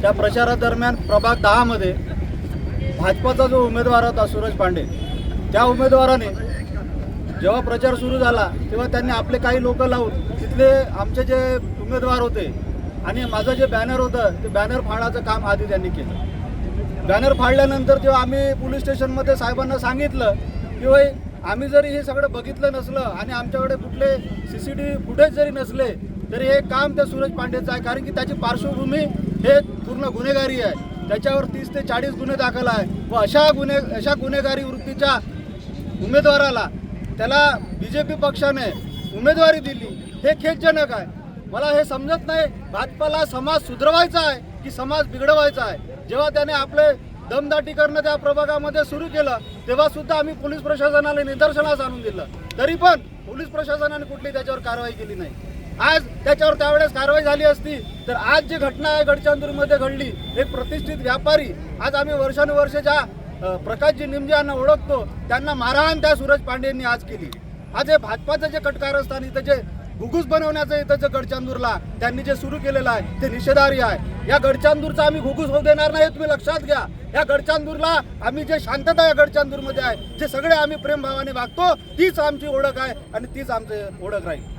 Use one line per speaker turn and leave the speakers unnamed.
त्या प्रचारादरम्यान प्रभाग दहामध्ये भाजपाचा जो उमेदवार होता सूरज पांडे त्या उमेदवाराने जेव्हा प्रचार सुरू झाला तेव्हा त्यांनी आपले काही लोक लावून तिथले आमचे जे उमेदवार होते आणि माझं जे बॅनर होतं ते बॅनर फाडायचं काम आधी त्यांनी केलं. बॅनर फाडल्यानंतर जेव्हा आम्ही पोलीस स्टेशनमध्ये साहेबांना सांगितलं की भाई आम्ही जरी हे सगळं बघितलं नसलं आणि आमच्याकडे कुठले C C T V footage जरी नसले तरी हे काम त्या सूरज पांडेचं आहे कारण की त्याची पार्श्वभूमी हे पूर्ण गुन्हेगारी आहे. त्याच्यावर तीस ते चाळीस गुन्हे दाखल आहे. व अशा गुन्हे अशा गुन्हेगारी वृत्तीच्या उमेदवाराला त्याला बी जे पी पक्षाने उमेदवारी दिली. हे खेदजनक आहे. मला हे समजत नाही. भाजपाला समाज सुधरवायचा आहे की समाज बिघडवायचा आहे? जेव्हा त्याने आपले दमदाटी करणं त्या प्रभागामध्ये सुरू केलं तेव्हा सुद्धा आम्ही पोलीस प्रशासनाला निदर्शनास आणून दिलं. तरी पण पोलीस प्रशासनाने कुठली त्याच्यावर कारवाई केली नाही. आज त्याच्यावर त्यावेळेस कारवाई झाली असती तर आज जी घटना आहे गडचांदूरमध्ये घडली एक प्रतिष्ठित व्यापारी आज आम्ही वर्षानुवर्ष ज्या प्रकाशजी निमजे यांना ओळखतो त्यांना मारहाण त्या सूरज पांडेंनी आज केली. आज हे भाजपाचं जे कटकारस्थान इथं जे घुगूस बनवण्याचं इथं जे गडचांदूरला त्यांनी जे सुरू केलेलं आहे ते निषेधार्ह आहे. या गडचांदूरचा आम्ही घुगूस होऊ देणार नाही हे तुम्ही लक्षात घ्या. या गडचांदूरला आम्ही जे शांतता या गडचांदूरमध्ये आहे जे सगळे आम्ही प्रेमभावाने वागतो तीच आमची ओळख आहे आणि तीच आमची ओळख राहील.